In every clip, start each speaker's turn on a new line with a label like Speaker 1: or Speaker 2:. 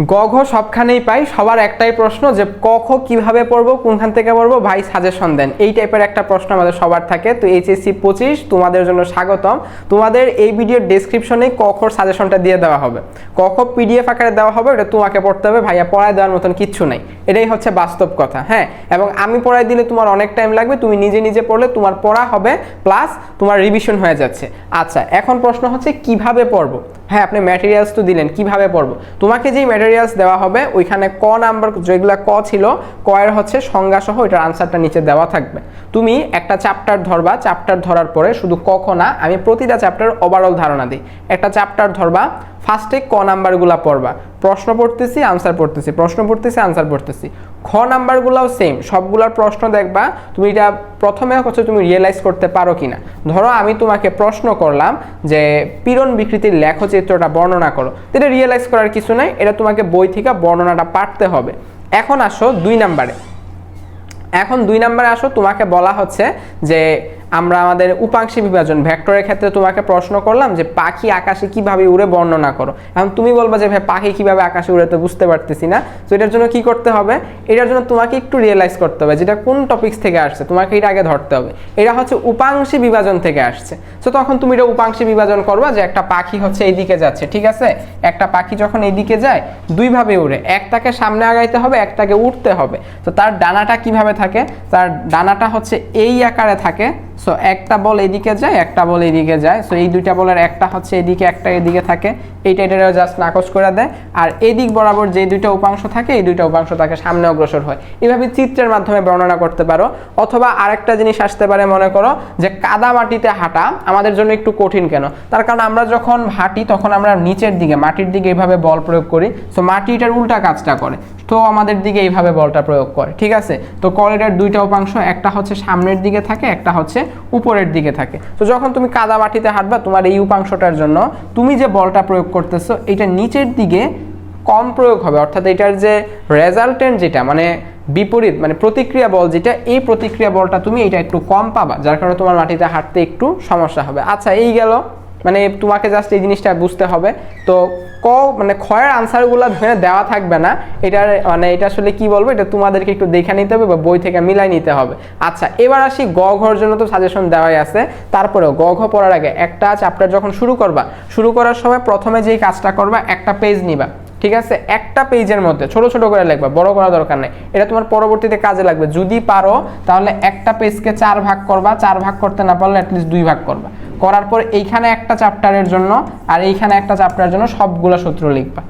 Speaker 1: গ ঘ সবখানেই পাই, সবার একটাই প্রশ্ন যে ক খ কীভাবে পড়ব, কোনখান থেকে পড়ব, ভাই সাজেশন দেন। এই টাইপের একটা প্রশ্ন আমাদের সবার থাকে। তো এইচএসসি পঁচিশ, তোমাদের জন্য স্বাগতম। তোমাদের এই ভিডিওর ডেসক্রিপশনে ক খর সাজেশনটা দিয়ে দেওয়া হবে। ক খ পিডিএফ আকারে দেওয়া হবে, এটা তোমাকে পড়তে হবে, ভাইয়া পড়ায় দেওয়ার মতন কিচ্ছু নাই। এটাই হচ্ছে বাস্তব কথা হ্যাঁ? এবং আমি পড়াই দিলে তোমার অনেক টাইম লাগবে, তুমি নিজে নিজে পড়লে তোমার পড়া হবে প্লাস তোমার রিভিশন হয়ে যাচ্ছে। আচ্ছা এখন প্রশ্ন হচ্ছে কীভাবে পড়ব? হ্যাঁ আপনি ম্যাটেরিয়ালস তো দিলেন, কীভাবে পড়ব? তোমাকে যেই ম্যাটেরিয়ালস দেওয়া হবে, ওইখানে ক নাম্বার যেগুলো ক ছিল, ক এর হচ্ছে সংজ্ঞা সহ ওইটার আনসারটা নিচে দেওয়া থাকবে। তুমি একটা চ্যাপ্টার ধরবা চ্যাপ্টার ধরার পরে শুধু ক, খ না, আমি প্রতিটা চ্যাপ্টার ওভারঅল ধারণা দিই। একটা চ্যাপ্টার ধরবা ফার্স্টে ক নাম্বারগুলো পড়বা। প্রশ্ন পড়তেছি আনসার পড়তেছি। প্রশ্ন পড়তেছি আনসার পড়তেছি। খ নাম্বারগুলোও সেম সবগুলোর প্রশ্ন দেখবা, তুমি এটা প্রথমে হচ্ছে তুমি রিয়েলাইজ করতে পারো কিনা। ধরো আমি তোমাকে প্রশ্ন করলাম যে, পীড়ন বিকৃতির লেখচিত্রটা বর্ণনা করো। এটা রিয়েলাইজ করার কিছু নাই, এটা তোমাকে বই থেকে বর্ণনাটা পাঠতে হবে। এখন আসো দুই নাম্বারে। এখন দুই নাম্বারে আসো, তোমাকে বলা হচ্ছে যে আমরা আমাদের উপাংশী বিভাজন ভেক্টরের ক্ষেত্রে তোমাকে প্রশ্ন করলাম যে পাখি আকাশে কীভাবে উড়ে বর্ণনা করো। এখন তুমি বলবা যে ভাই, পাখি কীভাবে আকাশে উড়ে তো বুঝতে পারতেছি না। তো এটার জন্য কি করতে হবে? এটার জন্য তোমাকে একটু রিয়েলাইজ করতে হবে যেটা কোন টপিক্স থেকে আসছে। তোমাকে এটা আগে ধরতে হবে। এটা হচ্ছে উপাংশী বিভাজন থেকে আসছে। তো তখন তুমি এটা উপাংশী বিভাজন করবা যে একটা পাখি হচ্ছে এইদিকে যাচ্ছে, ঠিক আছে? একটা পাখি যখন এইদিকে যায়, দুইভাবে উড়ে। একটাকে সামনে আগাইতে হবে একটাকে উঠতে হবে। তো তার ডানাটা কীভাবে থাকে? তার ডানাটা হচ্ছে এই আকারে থাকে। সো একটা বল এদিকে যায়, একটা বল এদিকে যায়। সো এই দুইটা বলের একটা হচ্ছে এদিকে, একটা এদিকে থাকে। এইটা এটা জাস্ট নাকচ করে দেয়। আর এদিক বরাবর যে দুইটা উপাংশ থাকে, এই দুইটা উপাংশ তাকে সামনে অগ্রসর হয়। এভাবে চিত্রের মাধ্যমে বর্ণনা করতে পারো। অথবা আরেকটা জিনিস আসতে পারে, মনে করো, যে কাদা মাটিতে হাঁটা আমাদের জন্য একটু কঠিন কেন? তার কারণ আমরা যখন হাঁটি, তখন আমরা নিচের দিকে, মাটির দিকে এইভাবে বল প্রয়োগ করি। সো মাটি এটার উল্টা কাজটা করে। তো আমাদের দিকে এইভাবে বলটা প্রয়োগ করে। ঠিক আছে? তো কলের দুইটা উপাংশ, একটা হচ্ছে সামনের দিকে থাকে, একটা হচ্ছে উপরের দিকে থাকে। তো যখন তুমি কাদা মাটিতে হাঁটবা, তোমার এই উপাংশটার জন্য তুমি যে বলটা প্রয়োগ করতেছো, এটা নিচের দিকে কম প্রয়োগ হবে। অর্থাৎ এটার যে রেজাল্টেন্ট যেটা মানে বিপরীত মানে প্রতিক্রিয়া বল যেটা, এই প্রতিক্রিয়া বলটা তুমি এটা একটু কম পাবা, যার কারণে তোমার মাটিতে হাঁটতে একটু সমস্যা হবে। আচ্ছা এই গেল মানে তোমাকে জাস্ট এই জিনিসটা বুঝতে হবে। তো ক মানে ক্ষয়ের আনসারগুলো ধরে দেওয়া থাকবে না। এটার মানে এটা আসলে কি বলব? এটা তোমাদেরকে একটু দেখে নিতে হবে বা বই থেকে মিলাই নিতে হবে। আচ্ছা এবার আসি গ ঘর জন্য তো সাজেশন দেওয়াই আছে। তারপরেও গ ঘ পড়ার আগে একটা চ্যাপ্টার যখন শুরু করবা, শুরু করার সময় প্রথমে যেই কাজটা করবা, একটা পেজ নিবা। ঠিক আছে? একটা পেজের মধ্যে ছোট ছোট করে লিখবা, বড় করা দরকার নেই। এটা তোমার পরবর্তীতে কাজে লাগবে। যদি পারো, তাহলে একটা পেজকে চার ভাগ করবা। চার ভাগ করতে না পারলে অ্যাটলিস্ট দুই ভাগ করবা। করার পর এইখানে একটা চ্যাপ্টারের জন্য আর এইখানে একটা চ্যাপ্টারের জন্য সবগুলো সূত্র লিখবা।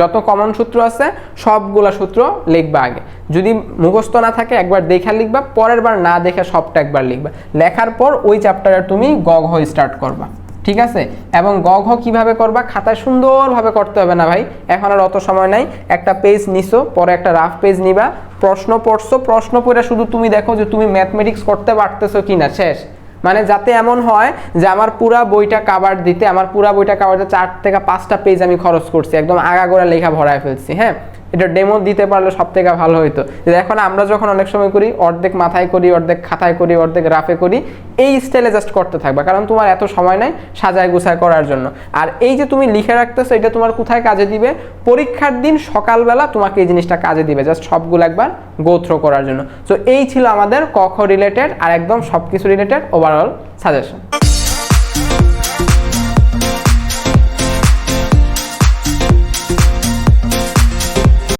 Speaker 1: যত কমন সূত্র আছে, সবগুলা সূত্র লিখবা আগে। যদি মুখস্থ না থাকে, একবার দেখা লিখবা, পরের বার না দেখে সবটা একবার লিখবা। লেখার পর ওই চ্যাপ্টারে তুমি গ ঘ স্টার্ট করবা। ঠিক আছে? এবং গ ঘ কীভাবে করবা? খাতায় সুন্দরভাবে করতে হবে না ভাই। এখন আর অত সময় নাই। একটা পেজ নিছো, পরে একটা রাফ পেজ নিবা। প্রশ্ন পড়ছো, প্রশ্ন পড়ে শুধু তুমি দেখো যে তুমি ম্যাথমেটিক্স করতে পারতেছো কিনা। শেষ। মানে যাতে এমন হয় যে আমার পুরা বইটা কাভার দিতে, আমার পুরা বইটা কাভার দিতে চার থেকে পাঁচটা পেজ আমি খরচ করছি। একদম আগাগোড়া লেখা ভরায় ফেলছি হ্যাঁ? এটা ডেমো দিতে পারলে সব থেকে ভালো হইতো। এখন আমরা যখন অনেক সময় করি, অর্ধেক মাথায় করি, অর্ধেক খাতায় করি, অর্ধেক রাফে করি, এই স্টাইলে জাস্ট করতে থাকবে, কারণ তোমার এত সময় নাই সাজায় গুছায় করার জন্য। আর এই যে তুমি লিখে রাখতেছো, এটা তোমার কোথায় কাজে দিবে? পরীক্ষার দিন সকালবেলা তোমাকে এই জিনিসটা কাজে দিবে জাস্ট সবগুলো একবার গো থ্রো করার জন্য। সো এই ছিল আমাদের কখ রিলেটেড আর একদম সব কিছু রিলেটেড ওভারঅল সাজেশন